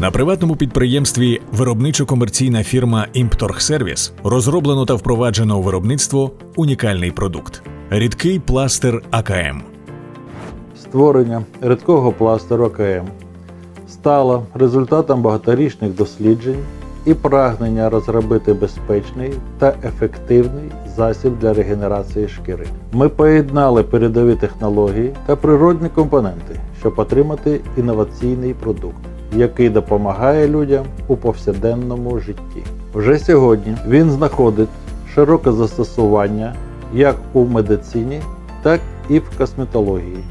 На приватному підприємстві виробничо-комерційна фірма «Імпторгсервіс» розроблено та впроваджено у виробництво унікальний продукт рідкий пластир АКМ. Створення рідкого пластиру АКМ стало результатом багаторічних досліджень і прагнення розробити безпечний та ефективний засіб для регенерації шкіри. Ми поєднали передові технології та природні компоненти, щоб отримати інноваційний продукт, який допомагає людям у повсякденному житті. Вже сьогодні він знаходить широке застосування як у медицині, так і в косметології.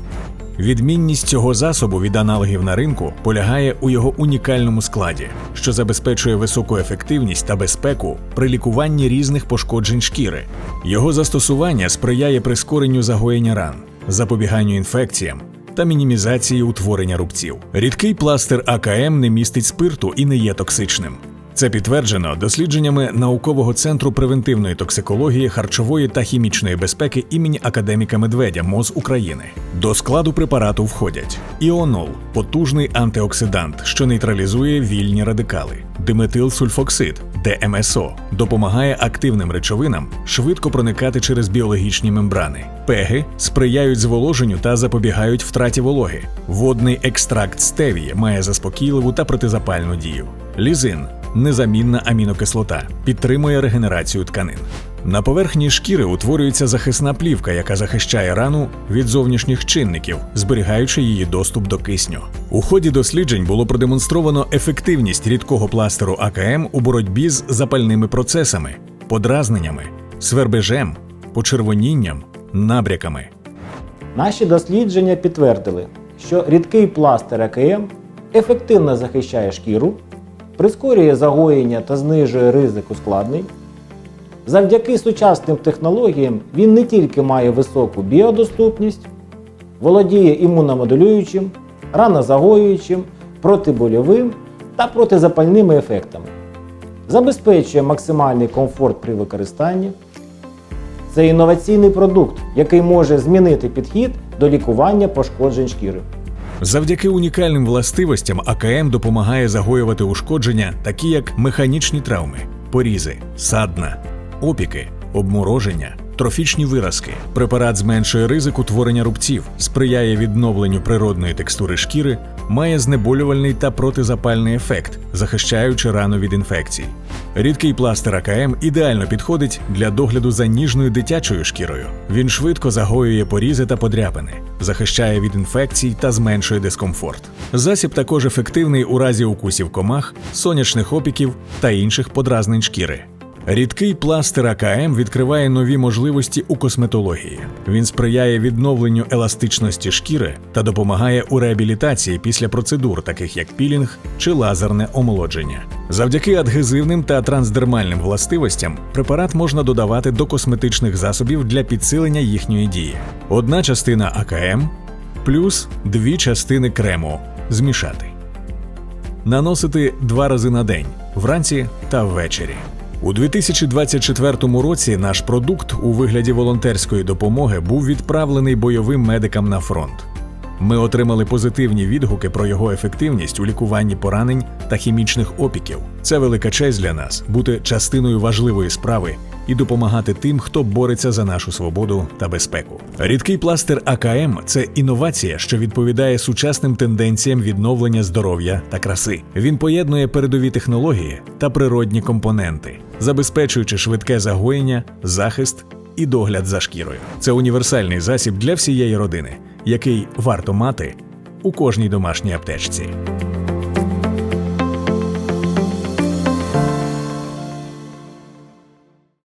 Відмінність цього засобу від аналогів на ринку полягає у його унікальному складі, що забезпечує високу ефективність та безпеку при лікуванні різних пошкоджень шкіри. Його застосування сприяє прискоренню загоєння ран, запобіганню інфекціям та мінімізації утворення рубців. Рідкий пластир АКМ не містить спирту і не є токсичним. Це підтверджено дослідженнями наукового центру превентивної токсикології, харчової та хімічної безпеки імені академіка Медведя МОЗ України. До складу препарату входять іонол потужний антиоксидант, що нейтралізує вільні радикали, диметилсульфоксид, ДМСО, допомагає активним речовинам швидко проникати через біологічні мембрани. Пеги сприяють зволоженню та запобігають втраті вологи. Водний екстракт стевії має заспокійливу та протизапальну дію. Лізин незамінна амінокислота, підтримує регенерацію тканин. На поверхні шкіри утворюється захисна плівка, яка захищає рану від зовнішніх чинників, зберігаючи її доступ до кисню. У ході досліджень було продемонстровано ефективність рідкого пластиру АКМ у боротьбі з запальними процесами, подразненнями, свербежем, почервонінням, набряками. Наші дослідження підтвердили, що рідкий пластир АКМ ефективно захищає шкіру, прискорює загоєння та знижує ризик ускладнень. Завдяки сучасним технологіям він не тільки має високу біодоступність, володіє імуномодулюючим, ранозагоюючим, протибольовим та протизапальними ефектами, забезпечує максимальний комфорт при використанні. Це інноваційний продукт, який може змінити підхід до лікування пошкоджень шкіри. Завдяки унікальним властивостям АКМ допомагає загоювати ушкодження, такі як механічні травми, порізи, садна, опіки, обмороження, трофічні виразки. Препарат зменшує ризик утворення рубців, сприяє відновленню природної текстури шкіри, має знеболювальний та протизапальний ефект, захищаючи рану від інфекцій. Рідкий пластир АКМ ідеально підходить для догляду за ніжною дитячою шкірою. Він швидко загоює порізи та подряпини, захищає від інфекцій та зменшує дискомфорт. Засіб також ефективний у разі укусів комах, сонячних опіків та інших подразнень шкіри. Рідкий пластир АКМ відкриває нові можливості у косметології. Він сприяє відновленню еластичності шкіри та допомагає у реабілітації після процедур, таких як пілінг чи лазерне омолодження. Завдяки адгезивним та трансдермальним властивостям препарат можна додавати до косметичних засобів для підсилення їхньої дії. Одна частина АКМ плюс дві частини крему змішати. Наносити два рази на день вранці та ввечері. У 2024 році наш продукт у вигляді волонтерської допомоги був відправлений бойовим медикам на фронт. Ми отримали позитивні відгуки про його ефективність у лікуванні поранень та хімічних опіків. Це велика честь для нас бути частиною важливої справи і допомагати тим, хто бореться за нашу свободу та безпеку. Рідкий пластир АКМ це інновація, що відповідає сучасним тенденціям відновлення здоров'я та краси. Він поєднує передові технології та природні компоненти, забезпечуючи швидке загоєння, захист і догляд за шкірою. Це універсальний засіб для всієї родини, який варто мати у кожній домашній аптечці.